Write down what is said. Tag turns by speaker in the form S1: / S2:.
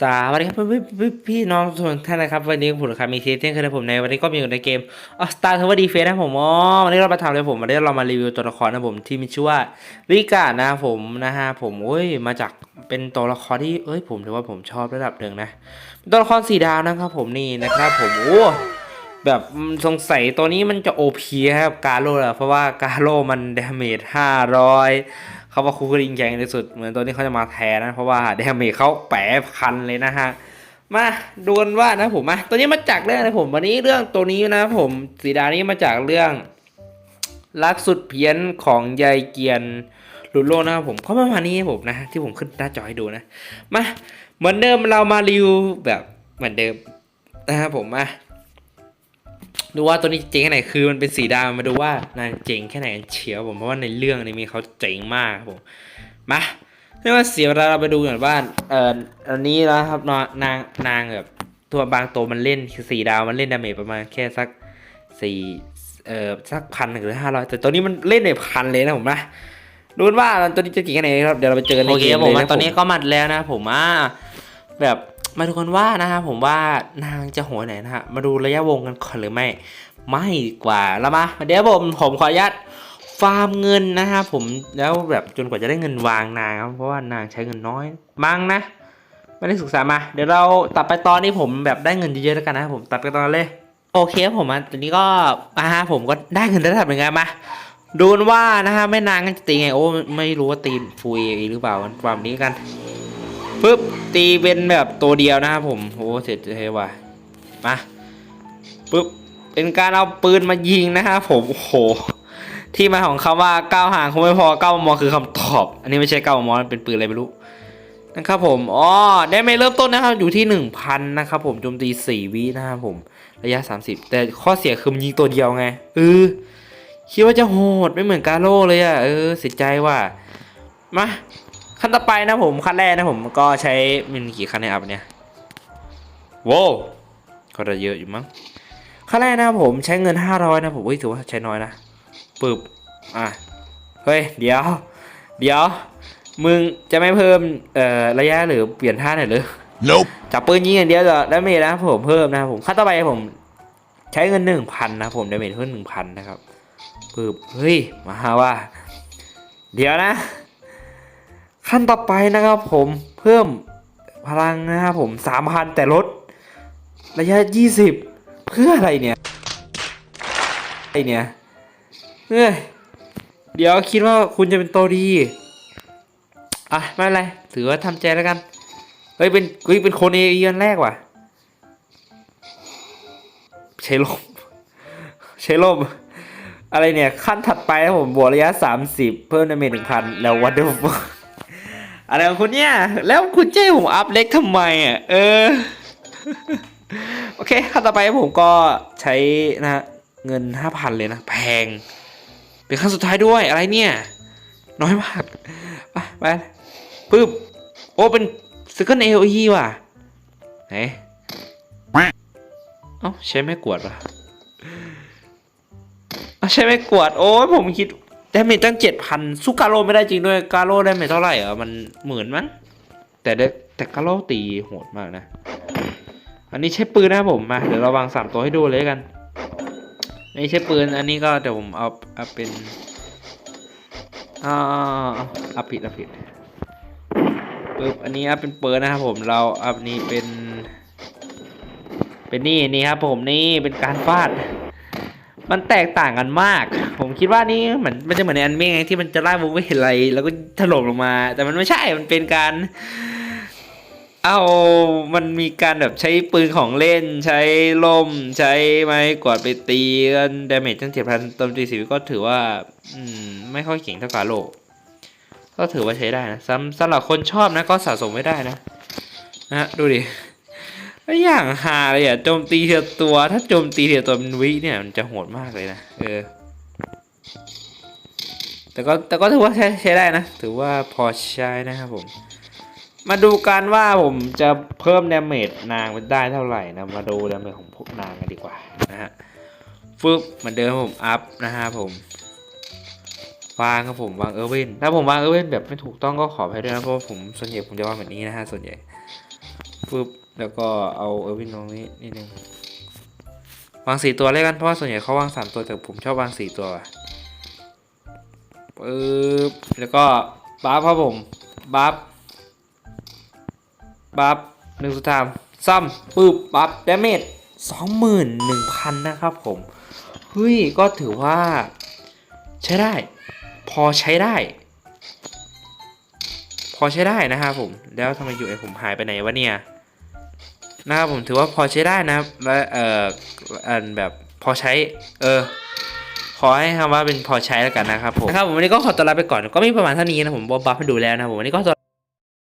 S1: สวัสดีครับพี่พี่พี่น้องทุกท่านนะครับ วันนี้ผมครับมีเทสเที่ยงคืนผมในวันนี้ก็มีอยู่ในเกมออสตาร์ทวดีเฟสนะผมอ๋อวันนี้เรามาทำอะไรผมวันนี้เรามารีวิวตัวละครนะผมที่มีชื่อว่าริกานะผมนะฮะผมโอ้ยมาจากเป็นตัวละครที่เอ้ยผมถือว่าผมชอบระดับหนึ่งนะตัวละครสีดาวนะครับผมนี่นะครับผมโอ้แบบสงสัยตัวนี้มันจะโอพีครับกาโร่แหละเพราะว่ากาโร่มันดาเมจห้าร้อย เขาว่าคูกริงแรงที่สุด เหมือนตัวนี้เขาจะมาแทนนะ เพราะว่าเดเมจเขาแปะพันเลยนะฮะ มาดูกันว่านะผมมาตัวนี้มาจากเรื่องอะไรผม วันนี้เรื่องตัวนี้นะผมสีดานี้มาจากเรื่อง รักสุดเพี้ยนของยายเกียนหลุดโลกนะครับผมก็ประมาณนี้ผมนะ ที่ผมขึ้นหน้าจอให้ดูนะ มาเหมือนเดิมเรามารีวิวแบบเหมือนเดิมนะครับผมมา ดูว่าตัวนี้เจ๋งแค่ไหนคือมันเป็นสีดำมาดูว่านางเจ๋งแค่ไหนกันเชียวผมเพราะว่าในเรื่องนี้มีเขาเจ๋งมากครับผมมาไม่ว่าเสียเวลาเราไปดูกันว่าเอ่ออันนี้นะครับนางนางนางแบบตัวบางตัวมันเล่นคือสีดาวมันเล่นดาเมจประมาณแค่สักสี่เอ่อสักพันหรือห้าร้อยแต่ตัวนี้มันเล่นในพันเลยนะผมนะดูว่าตัวนี้จะเก่งแค่ไหนครับเดี๋ยวเราไปเจอกันในเก
S2: เค
S1: ม
S2: ครับ
S1: เล
S2: ผม
S1: ย
S2: มา
S1: นะ
S2: ตอนนี้
S1: ก็มัดแล้วนะผมว่าแบบ มาดูกันว่านะครับผมว่านางจะโหยไหนนะฮะมาดูระยะวงกันก่อนหรือไม่ ไม่กว่าแล้วมาเดี๋ยวผมผมขออนุญาตฟาร์มเงินนะฮะผมแล้วแบบจนกว่าจะได้เงินวางนางครับเพราะว่านางใช้เงินน้อยมั้งนะไม่ได้ศึกษามา เดี๋ยวเราตัดไปตอนนี้ผมแบบได้เงินเยอะๆแล้วกันนะครับผมตัดไปตอนเลยโอเคผมอะตอนนี้ก็อ่าฮะผมก็ได้เงินระดับหนึ่งแล้วมาดูกันว่านะฮะไม่นางจะตีไงโอ้ไม่รู้ว่าตีฟูเอหรือเปล่าความนี้กัน ปึ๊บตีเป็นแบบตัวเดียวนะครับผมโอ้เสร็จเลยว่ะมาปึ๊บเป็นการเอาปืนมายิงนะครับผมโอ้โหที่มาของคำว่าก้าวห่างคงไม่พอก้าวมอคือคำตอบ อันนี้ไม่ใช่ก้าวมอมเป็นปืนอะไรไม่รู้นะครับผมอ๋อได้ไม่เริ่มต้นนะครับอยู่ที่ 1,000 นะครับผมโจมตี4วินะครับผมระยะ 30 แต่ข้อเสียคือมันยิงตัวเดียวไงเออคิดว่าจะโหดไม่เหมือนกาโร่เลยอะ่ะเออเสียใจว่ามา ขั้นต่อไปนะผมขั้นแรกนะผมก็ใช้มันมีกี่ขั้นในอัพเนี่ยโว้วก็ได้เยอะอยู่มั้งขั้นแรกนะครับผมใช้เงิน 500 นะผมเฮ้ยถือว่าใช้น้อยนะปึ๊บอะเฮ้ยเดี๋ยว เดี๋ยว มึงจะไม่เพิ่มเอ่อระยะหรือเปลี่ยนท่าหน่อยหรือ
S3: Nope.
S1: จับปืนยิงอย่างเดียวจะได้เมจนะผมเพิ่มนะครับผมขั้นต่อไปผม ใช้เงินหนึ่งพันนะผมได้เมจเพิ่มหนึ่งพันนะครับปึ๊บเฮ้ยมาหาว่า เดี๋ยวนะ ขั้นต่อไปนะครับผมเพิ่มพลังนะครับผมสามพันแต่ลดระยะยี่สิบเพื่ออะไรเนี่ยไอเนี่ยเฮ้ยเดี๋ยวคิดว่าคุณจะเป็นตัวดี อะไม่เป็นไร ถือว่าทำใจแล้วกัน เฮ้ยเป็นเฮ้ยเป็นคนเอเอียนแรกว่ะ ใช้ลมใช้ลมอะไรเนี่ย ขั้นถัดไปนะผมบวกระยะ 30 เพิ่มดาเมจหนึ่งพันแล้ววัดเดอร์ อะไรของคุณเนี่ย แล้วคุณเจ้ผมอัพเล็กทำไมอะ เออ โอเคขั้นต่อไปผมก็ใช้นะฮะเงิน5,000เลยนะ แพง เป็นขั้นสุดท้ายด้วยอะไรเนี่ย น้อยมาก ไปไปปึ๊บ โอ้ เป็นสกิลเอลีว่ะ ไหน เอ้า ใช้ไม่กวดว่ะ เอ้าใช้ไม่กวด โอ้ยผมคิด ดาเมจตั้งเจ็ดพันสู้กาโร่ไม่ได้จริงด้วยกาโร่ได้เมจเท่าไหร่อะมันหมื่นมั้งแต่ได้แต่กาโร่ตีโหดมากนะ อันนี้ใช้ปืนนะผมมาเดี๋ยวเราวางสามตัวให้ดูเลยกันอันนี้ใช้ปืนอันนี้ก็เดี๋ยวผมเอาเอาเป็นอ่าเอาผิดเอาผิดปึ๊บอันนี้ครับเป็นเปิดนะครับผมเราอันนี้เป็น เป็นนี่นี่ครับผมนี่เป็นการฟาด มันแตกต่างกันมาก ผมคิดว่านี่เหมือนมันจะเหมือนในอนิเมะไงที่มันจะไล่วงไม่เห็นอะไร แล้วก็ถล่มลงมา แต่มันไม่ใช่มันเป็นการ เอามันมีการแบบใช้ปืนของเล่น ใช้ล่ม ใช้ไม้กวาดไปตีกันดาเมจตั้งเจ็ดพันตมตีสิบก็ถือว่า อืม ไม่ค่อยเก่งเท่ากับโลก็ถือว่าใช้ได้นะสำสำหรับคนชอบนะก็สะสมไม่ได้นะนะดูดิแล้วอย่างหาเลยอะโจมตีเทียตัว ถ้าโจมตีเทียตัวเป็นวิเนี่ยมันจะโหดมากเลยนะเออ แต่ก็แต่ก็ถือว่าใช้ใช้ได้นะ ถือว่าพอใช้นะครับผม มาดูกันว่าผมจะเพิ่มดาเมจนางได้เท่าไหร่นะ มาดูดาเมจของพวกนางกันดีกว่านะฮะฟึบเหมือนเดิมผมอัพนะฮะผมวางครับผมวางเออร์วินถ้าผมวางเออร์วินแบบไม่ถูกต้องก็ขออภัยด้วยนะเพราะว่าผมส่วนใหญ่ผมจะวางแบบนี้นะฮะส่วนใหญ่ปึ๊บแล้วก็เอาเออร์วินตรงนี้นิดนึงวางสี่ตัวเลยกันเพราะว่าส่วนใหญ่เขาวางสามตัวแต่ผมชอบวางสี่ตัวว่ะ ปึ๊บแล้วก็บัฟครับผมบัฟบัฟหนึ่งสุดท้ายซ้ำปึ๊บบัฟดาเมจสองหมื่นหนึ่งพันนะครับผมเฮ้ยก็ถือว่า ใช้ได้ พอใช้ได้ พอใช้ได้นะครับผม แล้วทำไมอยู่ไอผมหายไปไหนวะเนี่ยนะครับผมถือว่าพอใช้ได้นะและเอ่ออันแบบพอใช้ เออ ขอให้คำว่าเป็นพอใช้แล้วกันนะครับผมนะครับผมวันนี้ก็ขอตัวลาไปก่อนก็มีประมาณเท่านี้นะผมบัฟให้ดูแล้วนะผมวันนี้ก็ตัว